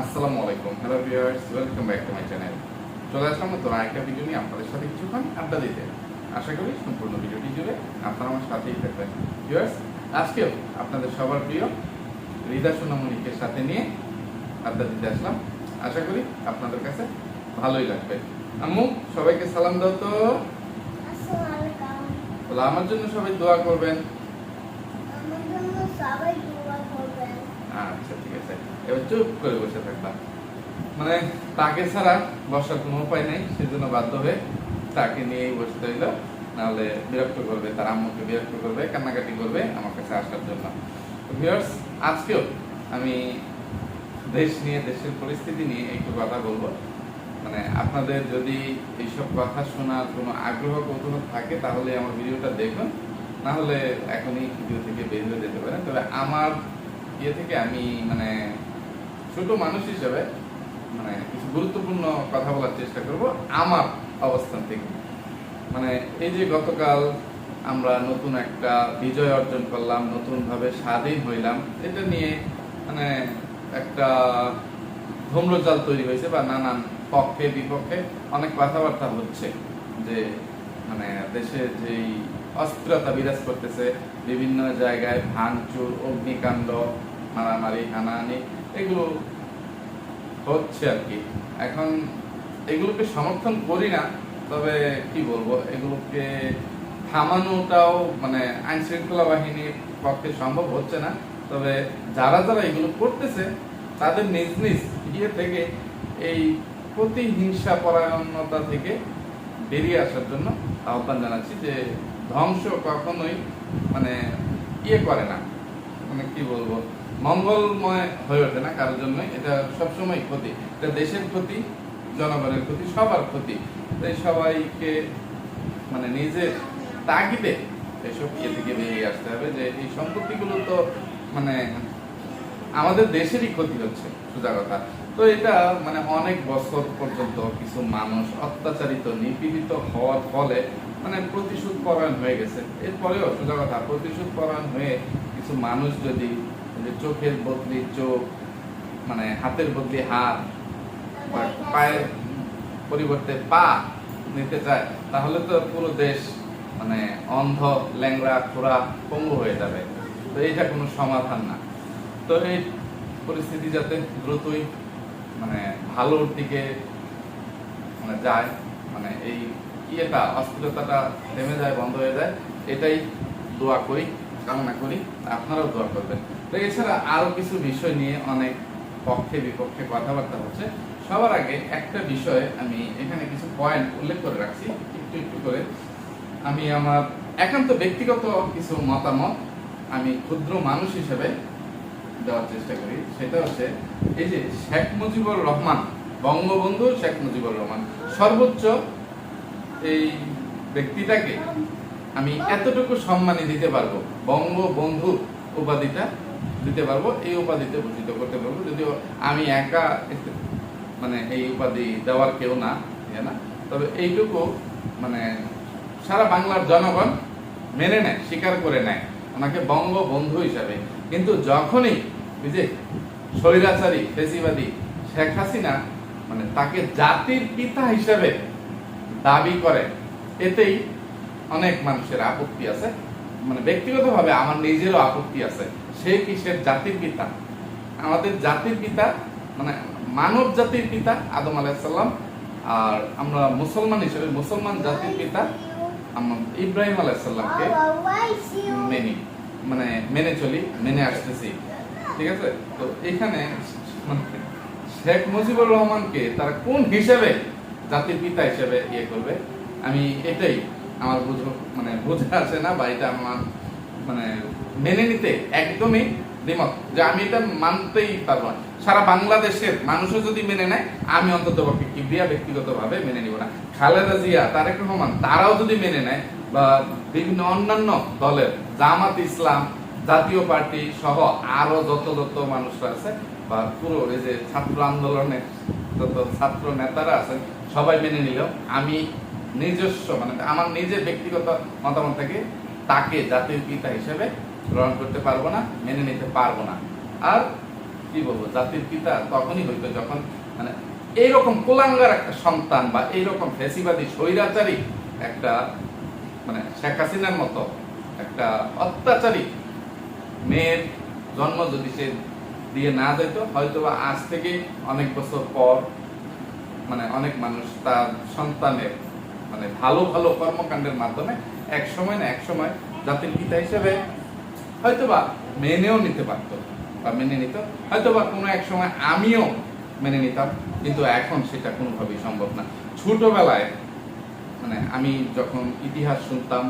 আসসালামু আলাইকুম। Hello viewers welcome back to my channel চলে আসলাম নতুন আরেকটা ভিডিও নিয়ে আপনাদের সাথে কিছুক্ষণ আড্ডা দিতে। আশা করি সম্পূর্ণ ভিডিওটি জুড়ে আপনারা আমার সাথেই থাকবেন। ভিউয়ার্স আজকেও আপনাদের সবার প্রিয় রিদা সোনামণিকে সাথে নিয়ে আড্ডা দিতে আসলাম। আশা করি আপনাদের কাছে ভালোই লাগবে। আম্মু সবাইকে সালাম দাও তো। আমার জন্য সবাই দোয়া করবেন আমার জন্য সবাই দোয়া করবেন আচ্ছা ঠিক আছে এবার চুপ করে বসে থাকবা। মানে তাকে ছাড়া বসার কোনো উপায় নেই সেজন্য বাধ্য হয়ে তাকে নিয়েই বসতে হইল, নাহলে বিরক্ত করবে, তার আম্মুকে বিরক্ত করবে, কান্নাকাটি করবে আমার কাছে আসার জন্য। ভিউয়ার্স আজকেও আমি দেশ নিয়ে, দেশের পরিস্থিতি নিয়ে একটু কথা বলব। মানে আপনাদের যদি এইসব কথা শোনার কোনো আগ্রহ, কৌতূহল থাকে, তাহলে আমার ভিডিওটা দেখুন। না হলে এখনই ভিডিও থেকে বের হয়ে যেতে পারেন। তবে আমার ইয়ে থেকে আমি মানে ছোট মানুষ হিসেবে মানে কিছু গুরুত্বপূর্ণ কথা বলার চেষ্টা করব আমার অবস্থান থেকে। মানে এই যে গতকাল আমরা নতুন একটা বিজয় অর্জন করলাম, নতুনভাবে স্বাধীন হইলাম, এটা নিয়ে মানে একটা ধূম্রজাল তৈরি হয়েছে বা নানান পক্ষে, বিপক্ষে অনেক কথাবার্তা হচ্ছে যে মানে দেশে যেই অস্থিরতা বিরাজ করতেছে, বিভিন্ন জায়গায় ভাঙচুর, অগ্নিকাণ্ড, মারামারি, হানাহানি এগুলো হচ্ছে আর কি। এখন এগুলোকে সমর্থন করি না, তবে কি বলব, এগুলোকে থামানোটাও মানে আইন শৃঙ্খলা বাহিনীর পক্ষে সম্ভব হচ্ছে না। তবে যারা যারা এগুলো করতেছে, তাদের নিজ নিজ ইয়ে থেকে এই প্রতিহিংসা পরায়ণতা থেকে বেরিয়ে আসার জন্য আহ্বান জানাচ্ছি যে ধ্বংস কখনোই মানে ইয়ে করে না। মানে কি বলব? মঙ্গলময় হয়ে ওঠে না কারোর জন্য এটা সবসময় ক্ষতি। এটা দেশের ক্ষতি, জনগণের ক্ষতি, সবার ক্ষতি। তাই সবাইকে মানে নিজের তাগিদে এসব ইয়ে থেকে বেরিয়ে আসতে হবে যে এই সম্পত্তিগুলো তো মানে আমাদের দেশেরই ক্ষতি হচ্ছে, সোজা কথা। তো এটা মানে অনেক বছর পর্যন্ত কিছু মানুষ অত্যাচারিত, নিপীড়িত হওয়ার ফলে মানে প্রতিশোধ পরায়ণ হয়ে গেছে। এরপরেও সোজা কথা প্রতিশোধ পরায়ণ হয়ে কিছু মানুষ যদি যে চোখের বদলি, চোখ মানে হাতের বদলি, হাত, বা পায়ের পরিবর্তে পা নিতে চায়, তাহলে তো পুরো দেশ মানে অন্ধ, ল্যাংড়া, খোড়া, পঙ্গু হয়ে যাবে। তো এইটা কোনো সমাধান না। তো এই পরিস্থিতি যাতে দ্রুতই মানে ভালোর দিকে মানে যায় মানে এই ইয়েটা, অস্থিরতাটা থেমে যায়, বন্ধ হয়ে যায়, এটাই দোয়া করি, কামনা করি। আপনারাও দোয়া করবেন। তো এছাড়া আরও কিছু বিষয় নিয়ে অনেক পক্ষে বিপক্ষে কথাবার্তা হচ্ছে। সবার আগে একটা বিষয়ে আমি এখানে কিছু পয়েন্ট উল্লেখ করে রাখছি, একটু একটু করে। আমি আমার একান্ত ব্যক্তিগত কিছু মতামত আমি ক্ষুদ্র মানুষ হিসেবে দেওয়ার চেষ্টা করি। সেটা হচ্ছে, এই যে শেখ মুজিবুর রহমান, বঙ্গবন্ধু শেখ মুজিবুর রহমান, সর্বোচ্চ এই ব্যক্তিটাকে আমি এতটুকু সম্মানী দিতে পারব। বঙ্গবন্ধু উপাধিটা দিতে পারব, এই উপাধিতে ভূষিত করতে পারব। যদিও আমি একা মানে এই উপাধি দেওয়ার কেউ না ইয়ে না। তবে এইটুকু মানে সারা বাংলার জনগণ মেনে নেয়, স্বীকার করে নেয়। ওনাকে বঙ্গবন্ধু হিসাবে। কিন্তু যখনই যে স্বৈরাচারী, ফেসিবাদী শেখ হাসিনা মানে তাকে জাতির পিতা হিসাবে দাবি করে, এতেই অনেক মানুষের আপত্তি আছে। মানে ব্যক্তিগতভাবে আমার নিজেরও আপত্তি আছে। সে কিসের জাতির পিতা? আমাদের জাতির পিতা মানে মানব জাতির পিতা আদম আলাইসাল্লাম আর আমরা মুসলমান হিসেবে মুসলমান জাতির পিতা ইব্রাহিম আলাইসাল্লামকে মেনি মানে মেনে চলি, মেনে আসতেছি। ঠিক আছে? তো এখানে মানে শেখ মুজিবুর রহমানকে তারা কোন হিসেবে জাতির পিতা হিসেবে ইয়ে করবে? আমি এটাই আমার বুঝো মানে বোঝা আসে না বা এটা আমার মানে মেনে নিতে একদমই দ্বিমত যে আমি এটা মানতেই পারব না। সারা বাংলাদেশের মানুষও যদি মেনে নেয়, আমি অন্তত পক্ষে কিবরিয়া ব্যক্তিগতভাবে মেনে নিব না। খালেদা জিয়া, তারেক রহমান, তারাও যদি মেনে নেয়, বা বিভিন্ন অন্যান্য দলের জামাত ইসলাম, জাতীয় পার্টি সহ আরও যত যত মানুষরা আছে, বা পুরো এই যে ছাত্র আন্দোলনের যত ছাত্র নেতারা আছেন, সবাই মেনে নিলেও আমি নিজস্ব মানে আমার নিজের ব্যক্তিগত মতামত থেকে তাকে জাতির পিতা হিসেবে গ্রহণ করতে পারব না, মেনে নিতে পারব না। আর কি বলব, জাতির পিতা তখনই হইতো যখন মানে এইরকম কোলাঙ্গার একটা সন্তান বা এইরকম ফেসিবাদী স্বৈরাচারী একটা মানে শেখ হাসিনার মতো একটা অত্যাচারী মেয়ের জন্ম যদি সে দিয়ে না যেত হয়তো বা আজ থেকে অনেক বছর পর মানে অনেক মানুষ তার সন্তানের মানে ভালো ভালো কর্মকাণ্ডের মাধ্যমে এক সময় না এক সময় জাতির পিতা হিসেবে হয়তোবা মেনেও নিতে পারতো বা মেনে নিত। হয়তোবা কোনো এক সময় আমিও মেনে নিতাম, কিন্তু এখন সেটা কোনোভাবেই সম্ভব না। ছোটবেলায় মানে আমি যখন ইতিহাস শুনতাম,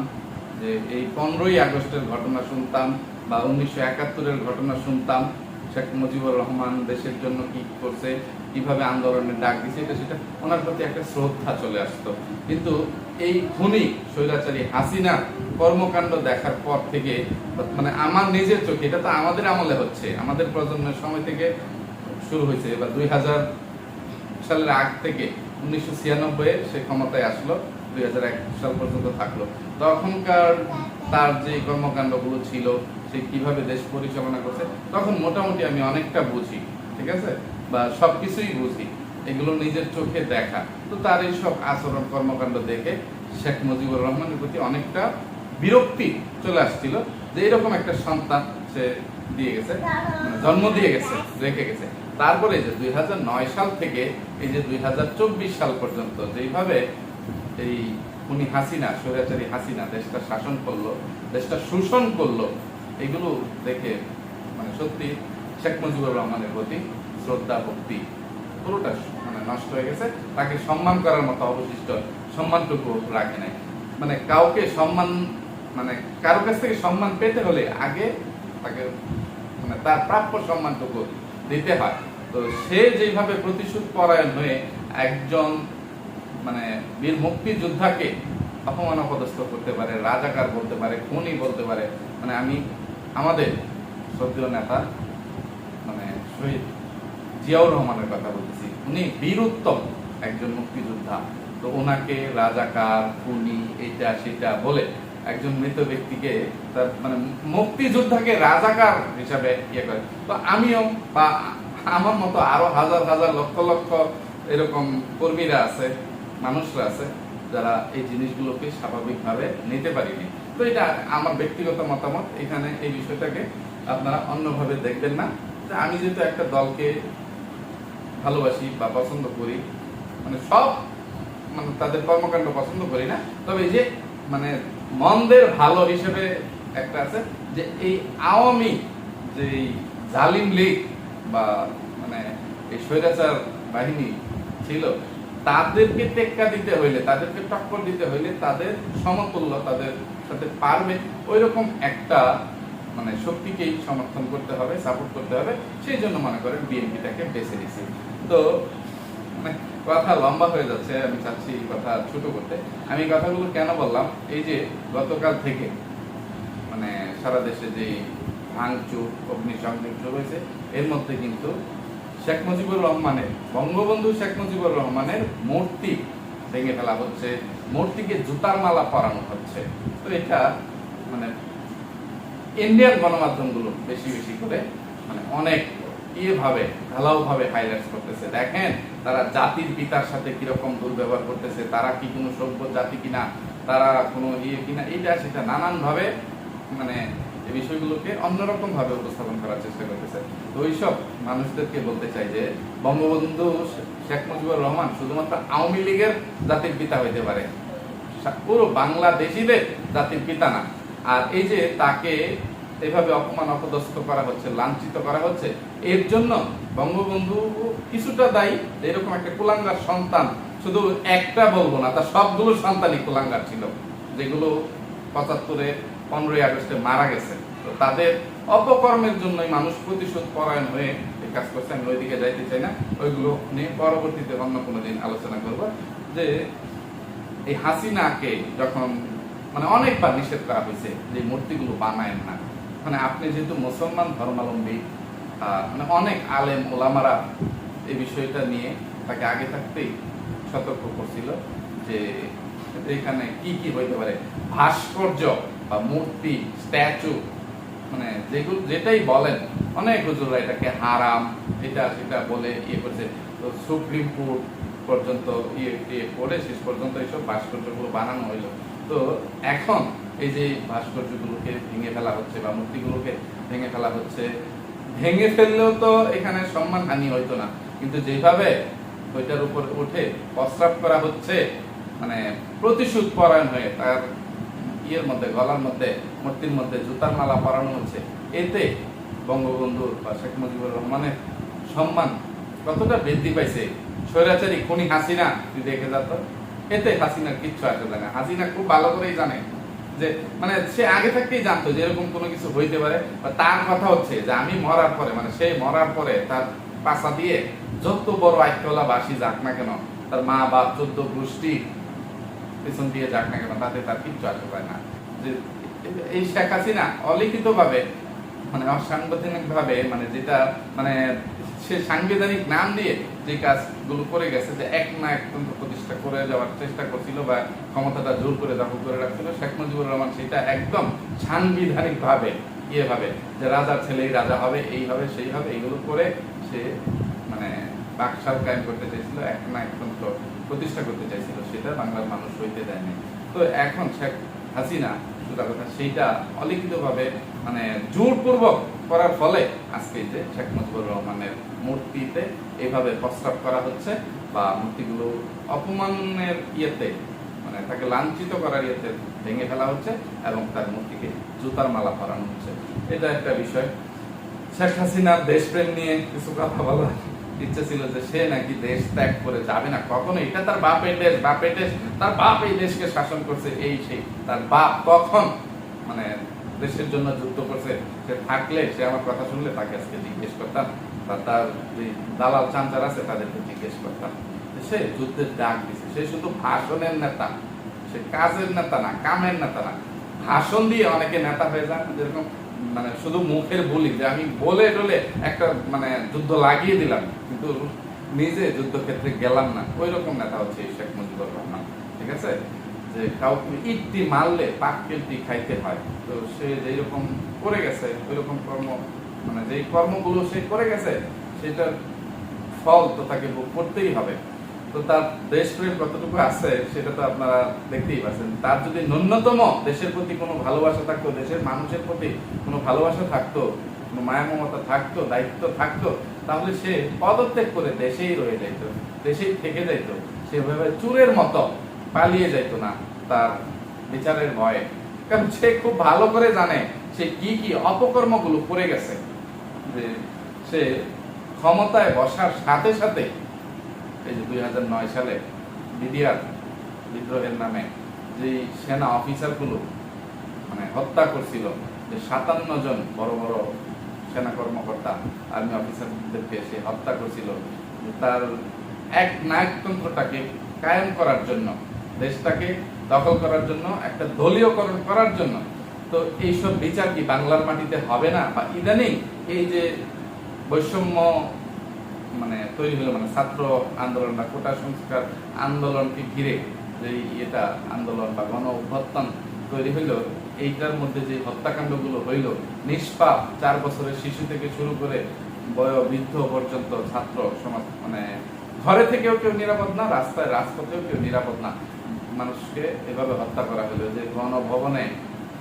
যে এই পনেরোই আগস্টের ঘটনা শুনতাম বা উনিশশো একাত্তরের ঘটনা শুনতাম, শেখ মুজিবুর রহমান দেশের জন্য কি করছে, কীভাবে আন্দোলনের ডাক দিছে, এটা সেটা ওনার প্রতি একটা শ্রদ্ধা চলে আসতো। কিন্তু এই খুনি স্বৈরাচারী হাসিনা কর্মকাণ্ড দেখার পর থেকে মানে আমার নিজের চোখে, এটা তো আমাদের আমলে হচ্ছে, আমাদের প্রজন্মের সময় থেকে শুরু হয়েছে। বা দুই হাজার সালের আগ থেকে উনিশশো ছিয়ানব্বই সে ক্ষমতায় আসলো, দুই হাজার এক সাল পর্যন্ত থাকল। তখনকার তার যে কর্মকাণ্ডগুলো ছিল, সে কীভাবে দেশ পরিচালনা করছে, তখন মোটামুটি আমি অনেকটা বুঝি, ঠিক আছে? বা সবকিছুই বুঝি। এগুলো নিজের চোখে দেখা। তো তার এই সব আচরণ কর্মকাণ্ড দেখে শেখ মুজিবুর রহমানের প্রতি অনেকটা বিরক্তি চলে আসছিল যে এরকম একটা সন্তান সে দিয়ে গেছে মানে জন্ম দিয়ে গেছে, রেখে গেছে। তারপরে যে দুই হাজার নয় সাল থেকে এই যে দুই হাজার চব্বিশ সাল পর্যন্ত যেইভাবে এই উনি হাসিনা, স্বৈরাচারী হাসিনা দেশটা শাসন করল, দেশটা শোষণ করল, এগুলো দেখে মানে সত্যি শেখ মুজিবুর রহমানের প্রতি শ্রদ্ধা, ভক্তি পুরোটা নষ্ট হয়ে গেছে, তাকে সম্মান করার মতো অবশিষ্ট সম্মানটুকু রাখে নাই। মানে কাউকে সম্মান মানে কারও কাছ থেকে সম্মান পেতে হলে আগে তাকে মানে তার প্রাপ্য সম্মানটুকু দিতে হয়। তো সে যেভাবে প্রতিশোধ পরায়ণ হয়ে একজন মানে বীর মুক্তিযোদ্ধাকে অপমান অপদস্থ করতে পারে, রাজাকার বলতে পারে, খুনি বলতে পারে মানে আমি, আমাদের শ্রদ্ধেয় নেতা মানে শহীদ জিয়াউর রহমানের কথা বলতেছি। উনি বীরুত্তম একজন মুক্তিযোদ্ধা। তো ওনাকে রাজাকার, খুনি, এটা, সেটা বলে একজন মৃত ব্যক্তিকে তার মানে মুক্তিযোদ্ধাকে রাজাকার হিসাবে ইয়ে করে। তো আমিও বা আমার মতো আরও হাজার হাজার, লক্ষ লক্ষ এরকম কর্মীরা আছে, মানুষরা আছে, যারা এই জিনিসগুলোকে স্বাভাবিকভাবে নিতে পারিনি। তো এটা আমার ব্যক্তিগত মতামত। এখানে এই বিষয়টাকে আপনারা অন্যভাবে দেখবেন না। আমি যেহেতু একটা দলকে ভালোবাসি বা পছন্দ করি মানে সব মানে তাদের কর্মকাণ্ড পছন্দ করি না, তবে যে মানে মন্দের ভালো হিসেবে একটা আছে যে এই আওয়ামী যে জালিম লীগ বা মানে এই স্বৈরাচার বাহিনী ছিল, তাদেরকে টেক্কা দিতে হইলে, তাদেরকে টক্কর দিতে হইলে তাদের সমতুল্য তাদের সাথে পারবে ওই রকম একটা মানে শক্তিকেই সমর্থন করতে হবে সাপোর্ট করতে হবে, সেই জন্য মনে করেন বিএনপিটাকে বেছে নিছি তো মানে কথা লম্বা হয়ে যাচ্ছে, আমি চাচ্ছি কথা ছোট করতে। আমি কথাগুলো কেন বললাম? এই যে গতকাল থেকে মানে সারা দেশে যে ভাঙচুর, অগ্নিসংযোগ হয়েছে এর মধ্যে কিন্তু শেখ মুজিবুর রহমানের, বঙ্গবন্ধু শেখ মুজিবুর রহমানের মূর্তি ভেঙে ফেলা হচ্ছে, মূর্তিকে জুতার মালা পরানো হচ্ছে। তো এটা মানে ইন্ডিয়ান গণমাধ্যমগুলো বেশি বেশি করে মানে অনেক ভাবে ঢালাও ভাবে হাইলাইট করতেছে? দেখেন, তারা জাতির পিতার সাথে কীরকম দুর্ব্যবহার করতেছে, তারা কি কোনো সভ্য জাতি কিনা, তারা কোনো ইয়ে কিনা এটা সেটা নানান ভাবে মানে এই বিষয়গুলোকে অন্যরকম ভাবে উপস্থাপন করার চেষ্টা করতেছে। তো ওইসব মানুষদেরকে বলতে চাই যে, বঙ্গবন্ধু শেখ মুজিবুর রহমান শুধুমাত্র আওয়ামী লীগের জাতির পিতা হইতে পারে। পুরো বাংলাদেশিদের জাতির পিতা না। আর এই যে তাকে এভাবে অপমান, অপদস্থ করা হচ্ছে, লাঞ্ছিত করা হচ্ছে এর জন্য বঙ্গবন্ধু কিছুটা দায়ী এরকম একটা কুলাঙ্গার সন্তান, শুধু একটা বলব না, তার সবগুলো সন্তানই কুলাঙ্গার ছিল, যেগুলো পঁচাত্তরে, পনেরোই আগস্টে মারা গেছে। তো তাদের অপকর্মের জন্যই মানুষ প্রতিশোধ পরায়ণ হয়ে এই কাজ করছে, আমি ওইদিকে যাইতে চাই না, ওইগুলো নিয়ে পরবর্তীতে অন্য কোনো দিন আলোচনা করব, যে এই হাসিনাকে যখন মানে অনেকবার নিষেধ করা হয়েছে যে মূর্তিগুলো বানায়েন না। মানে আপনি যেহেতু মুসলমান ধর্মাবলম্বী মানে অনেক আলেম ওলামারা এই বিষয়টা নিয়ে তাকে আগে থাকতেই সতর্ক করছিল যে এখানে কি কি হইতে পারে। ভাস্কর্য বা মূর্তি, স্ট্যাচু মানে যেগুলো যেটাই বলেন, অনেক হুজুররা এটাকে হারাম, এটা, সেটা বলে ইয়ে করছে। তো সুপ্রিম কোর্ট পর্যন্ত ইয়ে ইয়ে করে শেষ পর্যন্ত এইসব ভাস্কর্যগুলো বানানো হইল। তো এখন এই যে ভাস্কর্যগুলোকে ভেঙে ফেলা হচ্ছে বা মূর্তিগুলোকে ভেঙে ফেলা হচ্ছে ভেঙে ফেললেও তো এখানে সম্মান হানি হইতো না। কিন্তু যেভাবে ওইটার উপর উঠে প্রস্রাব করা হচ্ছে মানে প্রতিশোধ পরায়ণ হয়ে তার ইয়ের মধ্যে, গলার মধ্যে, মূর্তির মধ্যে, জুতার মালা পরানো হচ্ছে, এতে বঙ্গবন্ধুর বা শেখ মুজিবুর রহমানের সম্মান কতটা বৃদ্ধি পাইছে? স্বৈরাচারী খুনি হাসিনা তুই দেখে যা তো এতে হাসিনার কিচ্ছু আসে না। হাসিনা খুব ভালো করেই জানে। যে মানে সে আগে থাকতেই জানতো যে এরকম কোনো কিছু হইতে পারে, বা তার কথা হচ্ছে যে আমি মরার পরে মানে সে মরার পরে তার পাশা দিয়ে যত বড় আইকলা বাসি যাক না কেন, তার মা বাপ চোদ্দ গোষ্ঠী পেছন দিয়ে যাক না কেন, তাতে তার কিচ্ছু আসতে পারে না। যে, এই শেখ হাসিনা অলিখিত ভাবে মানে অসাংবিধানিক ভাবে মানে যেটা মানে সে সাংবিধানিক নাম দিয়ে যে কাজগুলো করে গেছে, যে এক না একতন্ত্র প্রতিষ্ঠা করে যাওয়ার চেষ্টা করছিল বা ক্ষমতাটা জোর করে দখল করে রাখছিল, শেখ মুজিবুর রহমান সেটা একদম সাংবিধানিক ভাবে ইয়ে ভাবে যে রাজার ছেলেই রাজা হবে, এই হবে, সেই হবে, এইগুলো করে সে মানে বাকশাল কায়েম করতে চাইছিল, এক না একতন্ত্র প্রতিষ্ঠা করতে চাইছিল, সেটা বাংলার মানুষ হইতে দেয়নি। তো এখন শেখ হাসিনা সোজা কথা। সেইটা অলিখিতভাবে মানে জোরপূর্বক করার ফলে আজকে যে শেখ মুজিবুর রহমানের মূর্তিতে এইভাবে প্রস্তাব করা হচ্ছে বা মূর্তিগুলো অপমানের ইয়েতে মানে তাকে লাঞ্ছিত করার ইয়েতে ভেঙে ফেলা হচ্ছে এবং তার মূর্তিকে জুতার মালা পরানো হচ্ছে। এটা একটা বিষয়। শেখ হাসিনার দেশপ্রেম নিয়ে কিছু কথা বলার ইচ্ছে ছিল যে সে নাকি দেশ ত্যাগ করে যাবে না। কখনো এটা তার বাপের দেশ বাপের দেশ, তার বাপ এই দেশকে শাসন করছে, এই সেই। তার বাপ তখন মানে দেশের জন্য যুদ্ধ করছে, সে থাকলে, সে আমার কথা শুনলে তাকে আজকে জিজ্ঞেস করতাম। বা তার যে দালাল চাঞ্চার আছে, তাদেরকে জিজ্ঞেস করতাম। সে যুদ্ধের ডাক দিছে, সে শুধু ভাষণের নেতা। সে কাজের নেতা না, কামের নেতা না। ভাষণ দিয়ে অনেকে নেতা হয়ে যান, যেরকম মানে শুধু মুখের বলি যে আমি বলে টলে একটা মানে যুদ্ধ লাগিয়ে দিলাম, কিন্তু নিজে যুদ্ধক্ষেত্রে গেলাম না। ওই রকম নেতা হচ্ছে শেখ মুজিবুর রহমান, ঠিক আছে? যে কাউকে ইটটি মারলে পাক পাক্কেলটি খাইতে হয়। তো সে যেই রকম করে গেছে ওই রকম কর্ম মানে যেই কর্মগুলো সে করে গেছে, সেটার ফল তো তাকে ভোগ করতেই হবে। তো তার দেশপ্রেম কতটুকু আছে সেটা তো আপনারা দেখতেই পাচ্ছেন। তার যদি ন্যূনতম দেশের প্রতি কোনো ভালোবাসা থাকতো, দেশের মানুষের প্রতি কোনো ভালোবাসা থাকতো, কোনো মায়া মমতা থাকতো, দায়িত্ব থাকতো, তাহলে সে পদত্যাগ করে দেশেই রয়ে যাইতো, দেশেই থেকে যাইতো। সেভাবে চুরের মতো পালিয়ে যাইতো না তার বিচারের ভয়ে। কারণ সে খুব ভালো করে জানে সে কি কি অপকর্মগুলো করে গেছে। যে সে ক্ষমতায় বসার সাথে সাথে এই যে দুই হাজার নয় সালে বিডিআর বিদ্রোহের নামে যে সেনা অফিসারগুলো মানে হত্যা করছিল, যে সাতান্ন জন বড় বড় সেনা কর্মকর্তা, আর্মি অফিসারদেরকে সে হত্যা করছিল তার এক নায়কতন্ত্রটাকে কায়েম করার জন্য, দেশটাকে দখল করার জন্য, একটা দলীয়করণ করার জন্য। তো এইসব বিচার কি বাংলার মাটিতে হবে না? বা ইদানিং এই যে বৈষম্য মানে তৈরি হলো মানে ছাত্র আন্দোলন বা কোটা সংস্কার আন্দোলনকে ঘিরে যে এটা আন্দোলন বা গণ অভ্যুত্থান তৈরি হইল, এইটার মধ্যে যে হত্যাকাণ্ডগুলো হইল, নিষ্পাপ চার বছরের শিশু থেকে শুরু করে বয় বৃদ্ধ পর্যন্ত ছাত্র সমাজ মানে ঘরে থেকেও কেউ নিরাপদ না, রাস্তায় রাজপথেও কেউ নিরাপদ না, মানুষকে এভাবে হত্যা করা হলো যে গণভবনে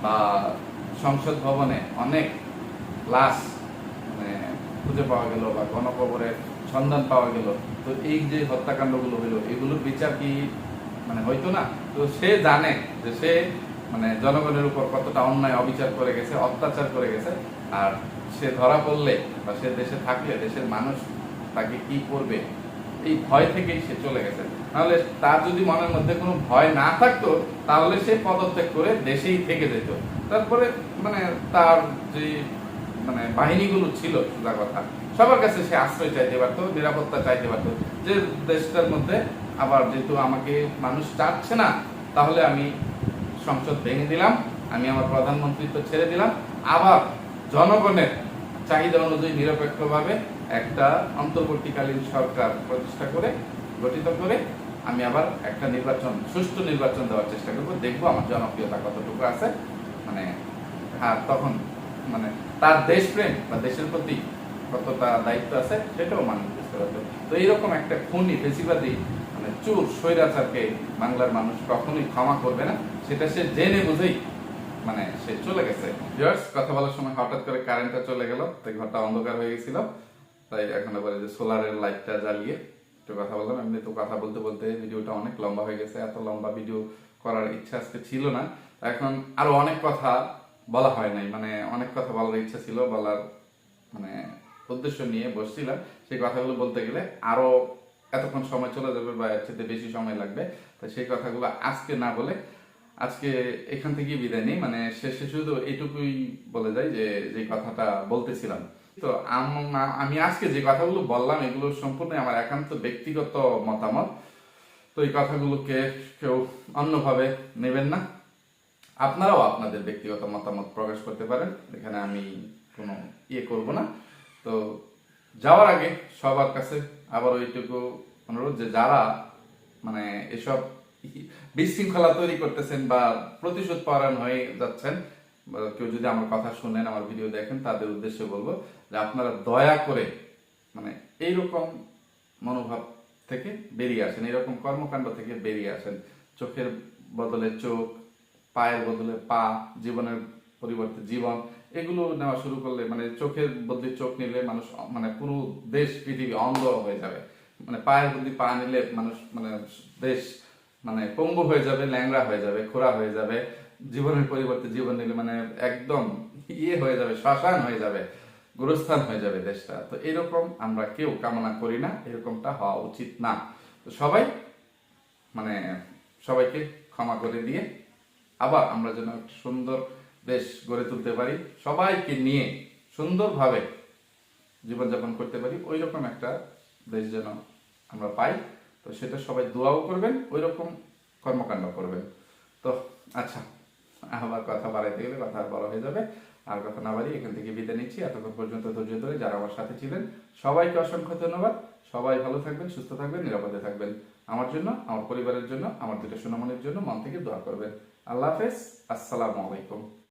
বা সংসদ ভবনে অনেক লাশ মানে খুঁজে পাওয়া গেল বা গণকবরের সন্ধান পাওয়া গেল। তো এই যে হত্যাকাণ্ডগুলো হইল এগুলোর বিচার কি মানে হইতো না? তো সে জানে যে সে মানে জনগণের উপর কতটা অন্যায় অবিচার করে গেছে, অত্যাচার করে গেছে, আর সে ধরা পড়লে বা সে দেশে থাকলে দেশের মানুষ তাকে কি করবে? এই ভয় থেকেই সে চলে গেছে। তাহলে তার যদি মনের মধ্যে কোনো ভয় না থাকতো, তাহলে সে পদত্যাগ করে দেশেই থেকে যেত। তারপরে মানে তার যে মানে বাহিনীগুলো ছিল, সোজা কথা সবার কাছে সে আশ্রয় চাইতে পারতো, নিরাপত্তা চাইতে পারতো। যে দেশটার মধ্যে আবার যেহেতু আমাকে মানুষ চাচ্ছে না, তাহলে আমি সংসদ ভেঙে দিলাম, আমি আমার প্রধানমন্ত্রিত্ব ছেড়ে দিলাম। আবার জনগণের চাহিদা অনুযায়ী নিরপেক্ষভাবে একটা অন্তর্বর্তীকালীন সরকার প্রতিষ্ঠা করে, গঠিত করে আমি আবার একটা নির্বাচন, সুষ্ঠু নির্বাচন দেওয়ার চেষ্টা করব। দেখব আমার জনপ্রিয়তা কতটুকু আছে। মানে হ্যাঁ তখন মানে তার দেশপ্রেম বা দেশের প্রতি কতটা দায়িত্ব আছে, সেটাও মানুষ বুঝতে পারবে তো এইরকম একটা খুনি, ফেসিবাদী মানে চোর, স্বৈরাচারকে বাংলার মানুষ কখনোই ক্ষমা করবে না। সেটা সে জেনে বুঝেই মানে সে চলে গেছে। ভিউয়ার্স কথা বলার সময় হঠাৎ করে কারেন্টটা চলে গেল, তাই ঘরটা অন্ধকার হয়ে গেছিল। তাই এখন এই যে সোলারের লাইটটা জ্বালিয়ে একটু কথা বললাম। এমনি তো কথা বলতে বলতে ভিডিওটা অনেক লম্বা হয়ে গেছে, এত লম্বা ভিডিও করার ইচ্ছা আজকে ছিল না। এখন আরও অনেক কথা বলা হয় নাই মানে অনেক কথা বলার ইচ্ছা ছিল, বলার মানে উদ্দেশ্য নিয়ে বসছিলাম, সেই কথাগুলো বলতে গেলে আরও এতক্ষণ সময় চলে যাবে বা এর চেয়ে বেশি সময় লাগবে। তো সেই কথাগুলো আজকে না বলে আজকে এখান থেকে বিদায় নেই মানে শেষে শুধু এটুকুই বলে যাই যে যে কথাটা বলতেছিলাম। তো আমি আজকে যে কথাগুলো বললাম, এগুলো সম্পূর্ণ আমার একান্ত ব্যক্তিগত মতামত। তো এই কথাগুলোকে কেউ অন্যভাবে নেবেন না। আপনারাও আপনাদের ব্যক্তিগত মতামত প্রকাশ করতে পারেন। এখানে আমি কোনো ইয়ে করব না। তো যাওয়ার আগে সবার কাছে আবার ওইটুকু অনুরোধ যে যারা মানে এসব বিশৃঙ্খলা তৈরি করতেছেন বা প্রতিশোধ পরায়ণ হয়ে যাচ্ছেন কেউ যদি আমার কথা শুনেন, আমার ভিডিও দেখেন, তাদের উদ্দেশ্যে বলব যে আপনারা দয়া করে মানে এইরকম মনোভাব থেকে বেরিয়ে আসেন এরকম কর্মকাণ্ড থেকে বেরিয়ে আসেন। চোখের বদলে চোখ, পায়ের বদলে পা, জীবনের পরিবর্তে জীবন এগুলো নেওয়া শুরু করলে মানে চোখের বদলে চোখ নিলে মানুষ মানে পুরো দেশ, পৃথিবী অন্ধ হয়ে যাবে। মানে পায়ের বদলে পা নিলে মানুষ মানে দেশ মানে পঙ্গু হয়ে যাবে, ল্যাংড়া হয়ে যাবে খোরা হয়ে যাবে। জীবনের পরিবর্তে জীবন নিলে মানে একদম ইয়ে হয়ে যাবে, শ্মশান হয়ে যাবে, গুরুস্থান হয়ে যাবে দেশটা। তো এরকম আমরা কেউ কামনা করি না, এরকমটা হওয়া উচিত না। তো সবাই মানে সবাইকে ক্ষমা করে দিয়ে আবার আমরা যেন একটা সুন্দর দেশ গড়ে তুলতে পারি, সবাইকে নিয়ে সুন্দরভাবে জীবনযাপন করতে পারি ওই রকম একটা দেশ যেন আমরা পাই। তো সেটা সবাই দোয়াও করবেন ওই রকম কর্মকাণ্ড করবেন। তো আচ্ছা আবার কথা বাড়াইতে গেলে কথা আর বড় হয়ে যাবে। আর কথা না বাড়ি এখান থেকে বিদায় নিচ্ছি। এতক্ষণ পর্যন্ত ধৈর্য ধরে যারা আমার সাথে ছিলেন, সবাইকে অসংখ্য ধন্যবাদ। সবাই ভালো থাকবেন, সুস্থ থাকবেন, নিরাপদে থাকবেন। আমার জন্য, আমার পরিবারের জন্য, আমার দুটো সুনামনের জন্য মন থেকে দোয়া করবেন। আল্লাহ হাফেজ, আসসালামু আলাইকুম।